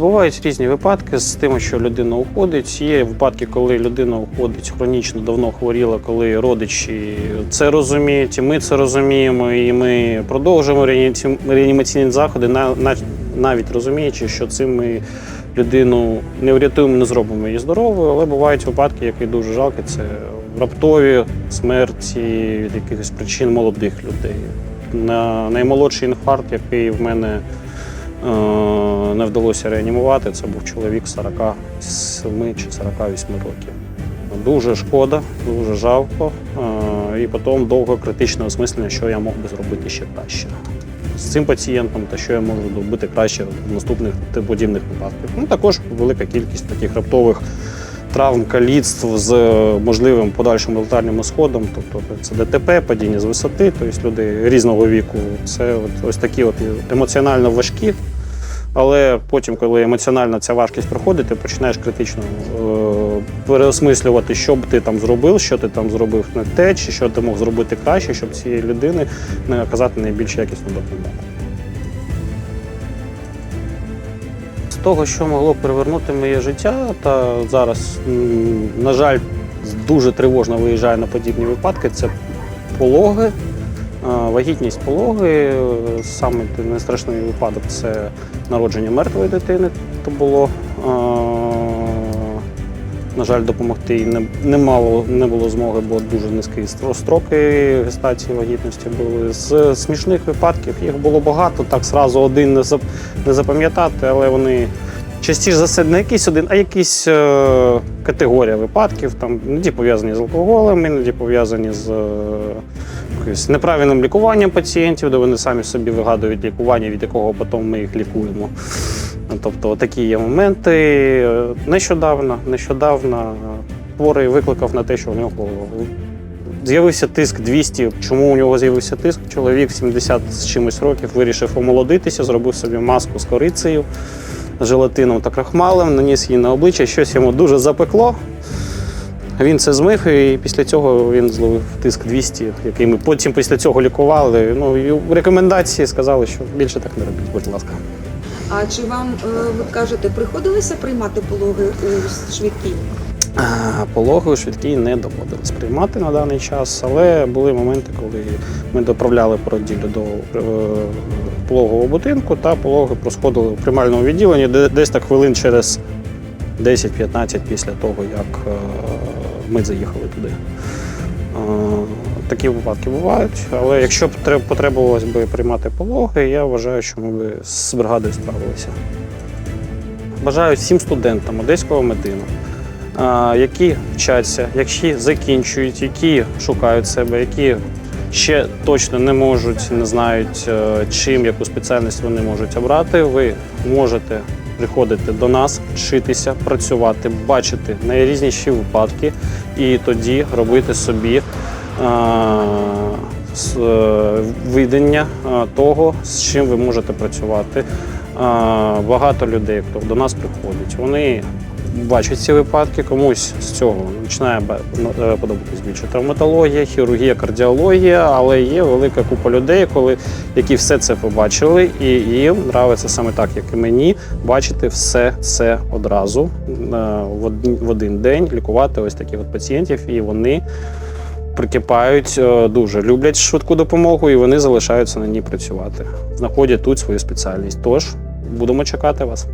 Бувають різні випадки з тим, що людина уходить. Є випадки, коли людина уходить хронічно давно хворіла, коли родичі це розуміють, і ми це розуміємо, і ми продовжуємо реанімаційні заходи, на- на- навіть розуміючи, що цим ми людину не врятуємо, не зробимо її здоровою, але бувають випадки, які дуже жалкі, це раптові смерті від якихось причин молодих людей. На наймолодший інфаркт, який в мене не вдалося реанімувати, це був чоловік 47 чи 48 років. Дуже шкода, дуже жалко. Е, І потім довго критичне осмислення, що я мог би зробити ще краще з цим пацієнтом та що я можу зробити краще в наступних подібних випадках. Ну також велика кількість таких раптових травм, каліцтв з е, можливим подальшим летальним ісходом. Тобто це ДТП, падіння з висоти, тобто люди різного віку. Це от, ось такі от емоціонально важкі. Але потім, коли емоціональна ця важкість проходить, ти починаєш критично е, переосмислювати, що б ти там зробив, що ти там зробив не те, чи що ти мог зробити краще, щоб цієї людини не оказати найбільш якісну допомогу. З того, що могло перевернути моє життя, та зараз, на жаль, дуже тривожно виїжджає на подібні випадки, це пологи. Е, Вагітність пологи, саме найстрашний випадок це народження мертвої дитини. То було. На жаль, допомогти не, мало, не було змоги, бо дуже низькі строки гестації вагітності були. З смішних випадків їх було багато, так зразу один не запам'ятати, але вони частіше за все не якийсь один, а якісь е, категорія випадків, там іноді пов'язані з алкоголем, іноді пов'язані з е, якоюсь неправильним лікуванням пацієнтів, де вони самі собі вигадують лікування, від якого потім ми їх лікуємо. Тобто такі є моменти. Нещодавно, нещодавно хворий викликав на те, що у нього з'явився тиск 200. Чому у нього з'явився тиск? Чоловік 70 з чимось років вирішив омолодитися, зробив собі маску з корицею, желатином та крахмалем, наніс її на обличчя, щось йому дуже запекло. Він це змив, і після цього він зловив тиск 200, який ми потім після цього лікували. Ну і в рекомендації сказали, що більше так не робіть, будь ласка. А чи вам, е, ви кажете, приходилося приймати пологи у швидкій? Пологи у швидкій не доводилось приймати на даний час, але були моменти, коли ми доправляли породіллю до е, пологового будинку, та пологи просходили у приймальному відділенні де- десь так хвилин через 10-15 після того, як е, ми заїхали туди. Такі випадки бувають, але якщо б потребувалось би приймати пологи, я вважаю, що ми б з бригадою справилися. Бажаю всім студентам одеського медину, які вчаться, які закінчують, які шукають себе, які ще точно не можуть, не знають, е, чим яку спеціальність вони можуть обрати. Ви можете приходити до нас, вчитися, працювати, бачити найрізніші випадки і тоді робити собі. а, е, Видання е, того, з чим ви можете працювати. Багато людей, хто до нас приходить, вони бачать ці випадки, комусь з цього починає е, подобатись більше травматологія, хірургія, кардіологія, але є велика купа людей, коли, які все це побачили, і їм нравиться саме так, як і мені, бачити все це одразу е, в один день, лікувати ось таких от пацієнтів, і вони прикипають, е, дуже люблять швидку допомогу, і вони залишаються на ній працювати. Знаходять тут свою спеціальність. Тож будемо чекати вас.